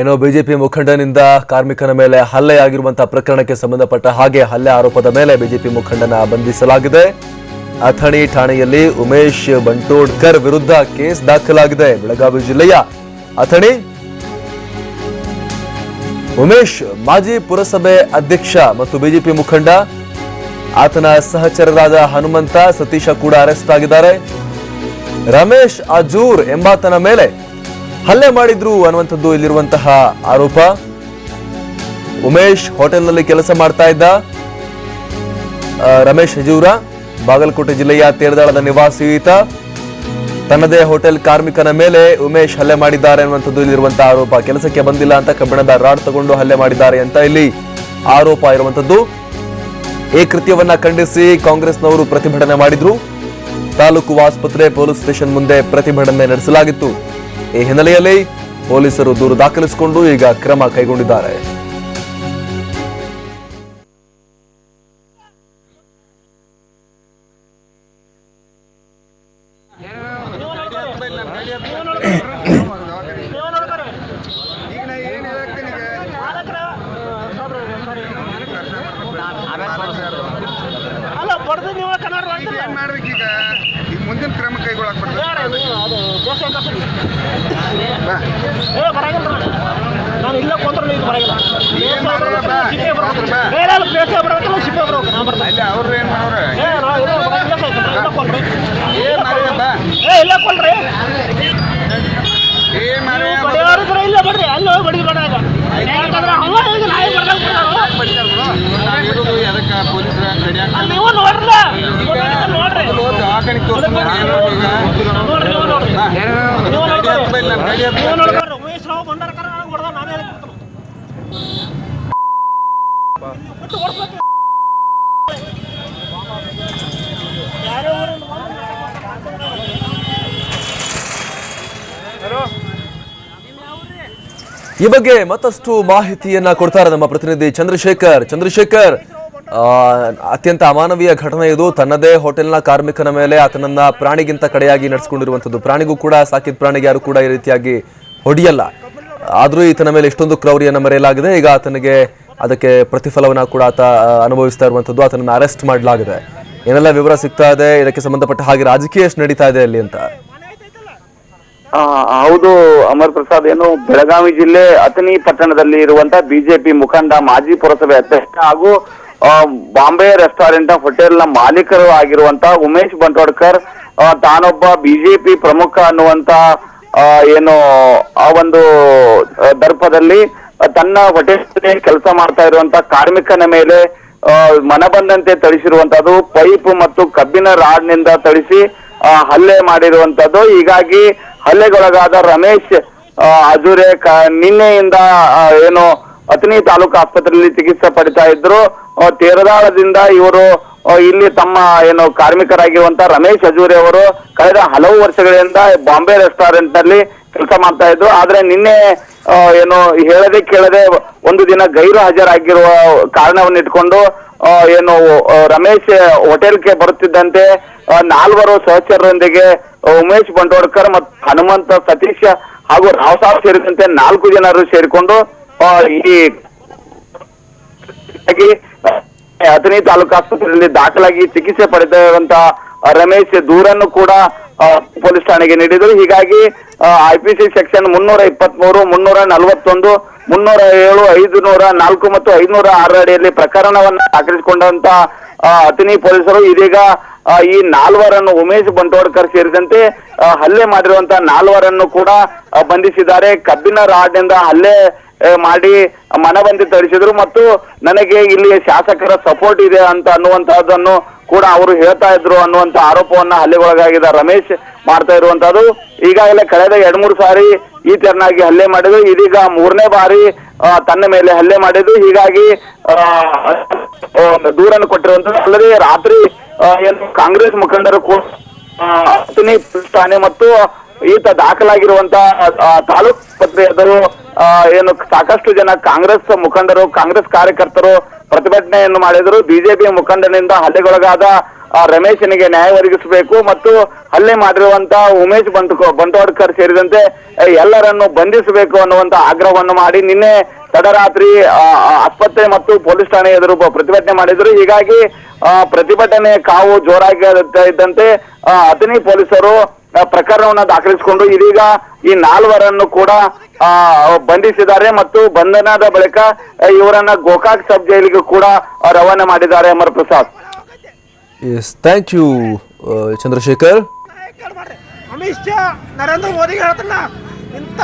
ಏನೋ ಬಿಜೆಪಿ ಮುಖಂಡನಿಂದ ಕಾರ್ಮಿಕನ ಮೇಲೆ ಹಲ್ಲೆಯಾಗಿರುವಂತಹ ಪ್ರಕರಣಕ್ಕೆ ಸಂಬಂಧಪಟ್ಟ ಹಾಗೆ ಹಲ್ಲೆ ಆರೋಪದ ಮೇಲೆ ಬಿಜೆಪಿ ಮುಖಂಡನ ಬಂಧಿಸಲಾಗಿದೆ. ಅಥಣಿ ಠಾಣೆಯಲ್ಲಿ ಉಮೇಶ್ ಬಂಟೋಡ್ಕರ್ ವಿರುದ್ಧ ಕೇಸ್ ದಾಖಲಾಗಿದೆ. ಬೆಳಗಾವಿ ಜಿಲ್ಲೆಯ ಅಥಣಿ. ಉಮೇಶ್ ಮಾಜಿ ಪುರಸಭೆ ಅಧ್ಯಕ್ಷ ಮತ್ತು ಬಿಜೆಪಿ ಮುಖಂಡ. ಆತನ ಸಹಚರರಾದ ಹನುಮಂತ, ಸತೀಶ ಕೂಡ ಅರೆಸ್ಟ್ ಆಗಿದ್ದಾರೆ. ರಮೇಶ್ ಅಜೂರ್ ಎಂಬಾತನ ಮೇಲೆ ಹಲ್ಲೆ ಮಾಡಿದ್ರು ಅನ್ನುವಂಥದ್ದು ಇಲ್ಲಿರುವಂತಹ ಆರೋಪ. ಉಮೇಶ್ ಹೋಟೆಲ್ನಲ್ಲಿ ಕೆಲಸ ಮಾಡ್ತಾ ಇದ್ದ ರಮೇಶ್ ಹಜೂರ, ಬಾಗಲಕೋಟೆ ಜಿಲ್ಲೆಯ ತೇರದಾಳದ ನಿವಾಸಿ ಈತ. ತನ್ನದೇ ಹೋಟೆಲ್ ಕಾರ್ಮಿಕನ ಮೇಲೆ ಉಮೇಶ್ ಹಲ್ಲೆ ಮಾಡಿದ್ದಾರೆ ಅನ್ನುವಂಥದ್ದು ಇಲ್ಲಿರುವಂತಹ ಆರೋಪ. ಕೆಲಸಕ್ಕೆ ಬಂದಿಲ್ಲ ಅಂತ ಕಬ್ಬಿಣದ ರಾಡ್ ತಗೊಂಡು ಹಲ್ಲೆ ಮಾಡಿದ್ದಾರೆ ಅಂತ ಇಲ್ಲಿ ಆರೋಪ ಇರುವಂತದ್ದು ಈ ಕೃತ್ಯವನ್ನ ಖಂಡಿಸಿ ಕಾಂಗ್ರೆಸ್ನವರು ಪ್ರತಿಭಟನೆ ಮಾಡಿದ್ರು. ತಾಲೂಕು ಆಸ್ಪತ್ರೆ, ಪೊಲೀಸ್ ಸ್ಟೇಷನ್ ಮುಂದೆ ಪ್ರತಿಭಟನೆ ನಡೆಸಲಾಗಿತ್ತು. ಈ ಹಿನ್ನೆಲೆಯಲ್ಲಿ ಪೊಲೀಸರು ದೂರು ದಾಖಲಿಸಿಕೊಂಡು ಈಗ ಕ್ರಮ ಕೈಗೊಂಡಿದ್ದಾರೆ. ಅಲ್ಲ ಬಡ್ದು ನೀವು ಕನ್ನಡ ಮಾಡ್ಬೇಕೀಗ? ಈಗ ಮುಂದಿನ ಕ್ರಮ ಬರಂಗಿಲ್ಲ ನಾನು. ಇಲ್ಲ ಕೊಂದ್ರೆ ಇದು ಅವ್ರು ಏನ್ ಮಾಡೋರ? ಏ ಇಲ್ಲ ಬಾ. ಏ ಇಲ್ಲ ಬಡ್ರಿ. ಅಲ್ಲಿ ಹೋಗಿ ಬಡಿ ಬೇಡ ಎದಕ್ಕ ಪೊಲೀಸರ ದವಾಖಾನಿಗೆ ಒಟ್ಟು ಯಾರೋ ಈ ಬಗ್ಗೆ ಮತ್ತಷ್ಟು ಮಾಹಿತಿಯನ್ನ ಕೊಡ್ತಾರೆ ನಮ್ಮ ಪ್ರತಿನಿಧಿ ಚಂದ್ರಶೇಖರ್. ಚಂದ್ರಶೇಖರ್ ಅತ್ಯಂತ ಅಮಾನವೀಯ ಘಟನೆ ಇದು. ತನ್ನದೇ ಹೋಟೆಲ್ನ ಕಾರ್ಮಿಕನ ಮೇಲೆ ಆತನನ್ನ ಪ್ರಾಣಿಗಿಂತ ಕಡೆಯಾಗಿ ನಡೆಸಿಕೊಂಡಿರುವಂತದ್ದು. ಪ್ರಾಣಿಗೂ ಕೂಡ, ಸಾಕಿದ ಪ್ರಾಣಿಗೆ ಯಾರು ಕೂಡ ಈ ರೀತಿಯಾಗಿ ಹೊಡೆಯಲ್ಲ. ಆದರೂ ಈತನ ಮೇಲೆ ಇಷ್ಟೊಂದು ಕ್ರೌರಿಯನ್ನು ಮರೆಯಲಾಗಿದೆ. ಈಗ ಆತನಿಗೆ ಅದಕ್ಕೆ ಪ್ರತಿಫಲವನ್ನ ಕೂಡ ಆತ ಅನುಭವಿಸ್ತಾ ಇರುವಂಥದ್ದು ಆತನನ್ನು ಅರೆಸ್ಟ್ ಮಾಡಲಾಗಿದೆ. ಏನೆಲ್ಲ ವಿವರ ಸಿಗ್ತಾ ಇದೆ? ಇದಕ್ಕೆ ಸಂಬಂಧಪಟ್ಟ ಹಾಗೆ ರಾಜಕೀಯ ನಡೀತಾ ಇದೆ ಅಲ್ಲಿ ಅಂತ. ಹೌದು, ಅಮರ್ ಪ್ರಸಾದ್, ಏನು ಬೆಳಗಾವಿ ಜಿಲ್ಲೆ ಅಥಣಿ ಪಟ್ಟಣದಲ್ಲಿ ಇರುವಂತ ಬಿಜೆಪಿ ಮುಖಂಡ ಮಾಜಿ ಪುರಸಭೆ ಅಧ್ಯಕ್ಷ ಹಾಗೂ ಬಾಂಬೆ ರೆಸ್ಟೋರೆಂಟ್ ಹೋಟೆಲ್ನ ಮಾಲೀಕರು ಆಗಿರುವಂತ ಉಮೇಶ್ ಬಂಟೋಡ್ಕರ್ ತಾನೊಬ್ಬ ಬಿಜೆಪಿ ಪ್ರಮುಖ ಅನ್ನುವಂತ ಏನು, ಆ ಒಂದು ದರ್ಪದಲ್ಲಿ ತನ್ನ ಹೋಟೆಲ್ ಕೆಲಸ ಮಾಡ್ತಾ ಇರುವಂತ ಕಾರ್ಮಿಕನ ಮೇಲೆ ಮನಬಂದಂತೆ ತಳಿಸಿರುವಂತದ್ದು ಪೈಪ್ ಮತ್ತು ಕಬ್ಬಿನ ರಾಡ್ನಿಂದ ಥಳಿಸಿ ತಳಿಸಿ ಹಲ್ಲೆ ಮಾಡಿರುವಂತದ್ದು ಹೀಗಾಗಿ ಹಲ್ಲೆಗೊಳಗಾದ ರಮೇಶ್ ಅಜುರೆ ನಿನ್ನೆಯಿಂದ ಏನು ಅಥಣಿ ತಾಲೂಕು ಆಸ್ಪತ್ರೆಯಲ್ಲಿ ಚಿಕಿತ್ಸೆ ಪಡಿತಾ ಇದ್ರು. ತೇರದಾಳದಿಂದ ಇವರು ಇಲ್ಲಿ ತಮ್ಮ, ಏನು, ಕಾರ್ಮಿಕರಾಗಿರುವಂತ ರಮೇಶ್ ಅಜೂರಿ ಅವರು ಕಳೆದ ಹಲವು ವರ್ಷಗಳಿಂದ ಬಾಂಬೆ ರೆಸ್ಟೋರೆಂಟ್ನಲ್ಲಿ ಕೆಲಸ ಮಾಡ್ತಾ ಇದ್ರು. ಆದ್ರೆ ನಿನ್ನೆ ಏನು, ಹೇಳದೆ ಕೇಳದೆ ಒಂದು ದಿನ ಗೈರು ಹಾಜರಾಗಿರುವ ಕಾರಣವನ್ನು ಇಟ್ಕೊಂಡು ಏನು ರಮೇಶ್ ಹೋಟೆಲ್ಗೆ ಬರುತ್ತಿದ್ದಂತೆ ನಾಲ್ವರು ಸಹಚರರೊಂದಿಗೆ ಉಮೇಶ್ ಬಂಡೋಡ್ಕರ್ ಮತ್ತು ಹನುಮಂತ, ಸತೀಶ್ ಹಾಗೂ ರಾವ್ ಸಾಬ್ ಸೇರಿದಂತೆ ನಾಲ್ಕು ಜನರು ಸೇರಿಕೊಂಡು ಈ ಅಥಣಿ ತಾಲೂಕು ಆಸ್ಪತ್ರೆಯಲ್ಲಿ ದಾಖಲಾಗಿ ಚಿಕಿತ್ಸೆ ಪಡೆದಿರುವಂತಹ ರಮೇಶ್ ದೂರನ್ನು ಕೂಡ ಪೊಲೀಸ್ ಠಾಣೆಗೆ ನೀಡಿದರು. ಹೀಗಾಗಿ ಐಪಿಸಿ ಸೆಕ್ಷನ್ ಮುನ್ನೂರ ಇಪ್ಪತ್ಮೂರು, ಮುನ್ನೂರ ನಲವತ್ತೊಂದು, ಮುನ್ನೂರ ಏಳು ಐದು ನೂರ ನಾಲ್ಕು ಮತ್ತು ಐದುನೂರ ಆರು ಅಡಿಯಲ್ಲಿ ಪ್ರಕರಣವನ್ನು ದಾಖಲಿಸಿಕೊಂಡಂತ ಅಥಣಿ ಪೊಲೀಸರು ಇದೀಗ ಈ ನಾಲ್ವರನ್ನು ಉಮೇಶ್ ಬಂಟೋಡ್ಕರ್ ಸೇರಿದಂತೆ ಹಲ್ಲೆ ಮಾಡಿರುವಂತಹ ನಾಲ್ವರನ್ನು ಕೂಡ ಬಂಧಿಸಿದ್ದಾರೆ. ಕಬ್ಬಿನ ರಾಡ್ನಿಂದ ಹಲ್ಲೆ ಮಾಡಿ ಮನಬಂದಿ ತರಿಸಿದ್ರು ಮತ್ತು ನನಗೆ ಇಲ್ಲಿ ಶಾಸಕರ ಸಪೋರ್ಟ್ ಇದೆ ಅಂತ ಅನ್ನುವಂತಹದ್ದನ್ನು ಕೂಡ ಅವರು ಹೇಳ್ತಾ ಇದ್ರು ಅನ್ನುವಂತ ಆರೋಪವನ್ನ ಹಲ್ಲೆಗೊಳಗಾಗಿದ್ದ ರಮೇಶ್ ಮಾಡ್ತಾ ಇರುವಂತಹದ್ದು. ಈಗಾಗಲೇ ಕಳೆದ ಎರಡ್ ಮೂರು ಸಾರಿ ಈ ತೆರನಾಗಿ ಹಲ್ಲೆ ಮಾಡಿದ್ರು. ಇದೀಗ ಮೂರನೇ ಬಾರಿ ತನ್ನ ಮೇಲೆ ಹಲ್ಲೆ ಮಾಡಿದ್ರು ಹೀಗಾಗಿ ದೂರನ್ನು ಕೊಟ್ಟಿರುವಂತದ್ದು ಅಲ್ಲದೆ ರಾತ್ರಿ ಏನು ಕಾಂಗ್ರೆಸ್ ಮುಖಂಡರು ಕೂಡ ಮತ್ತು ಈತ ದಾಖಲಾಗಿರುವಂತ ತಾಲೂಕ್ ಆಸ್ಪತ್ರೆ ಎದುರು ಏನು ಸಾಕಷ್ಟು ಜನ ಕಾಂಗ್ರೆಸ್ ಮುಖಂಡರು, ಕಾಂಗ್ರೆಸ್ ಕಾರ್ಯಕರ್ತರು ಪ್ರತಿಭಟನೆಯನ್ನು ಮಾಡಿದರು. ಬಿಜೆಪಿ ಮುಖಂಡನಿಂದ ಹಲ್ಲೆಗೊಳಗಾದ ರಮೇಶನಿಗೆ ನ್ಯಾಯ ಒದಗಿಸಬೇಕು ಮತ್ತು ಹಲ್ಲೆ ಮಾಡಿರುವಂತ ಉಮೇಶ್ ಬಂಟ್ ಬಂಟ್ವಾಡ್ಕರ್ ಸೇರಿದಂತೆ ಎಲ್ಲರನ್ನು ಬಂಧಿಸಬೇಕು ಅನ್ನುವಂತ ಆಗ್ರಹವನ್ನು ಮಾಡಿ ನಿನ್ನೆ ತಡರಾತ್ರಿ ಆಸ್ಪತ್ರೆ ಮತ್ತು ಪೊಲೀಸ್ ಠಾಣೆ ಎದುರು ಪ್ರತಿಭಟನೆ ಮಾಡಿದ್ರು. ಹೀಗಾಗಿ ಪ್ರತಿಭಟನೆ ಕಾವು ಜೋರಾಗಿ ಇದ್ದಂತೆ ಅತನಿ ಪೊಲೀಸರು ಪ್ರಕರಣವನ್ನು ದಾಖಲಿಸಿಕೊಂಡು ಇದೀಗ ಈ ನಾಲ್ವರನ್ನು ಕೂಡ ಬಂಧಿಸಿದ್ದಾರೆ ಮತ್ತು ಬಂಧನದ ಬಳಿಕ ಇವರನ್ನ ಗೋಕಾಕ್ ಸಬ್ ಜೈಲಿಗೆ ಕೂಡ ರವಾನೆ ಮಾಡಿದ್ದಾರೆ Amar Prasad S thank you Chandrashekar Amit Shah Narendra Modi ಹೇಳ್ತಾನ ಇಂಥ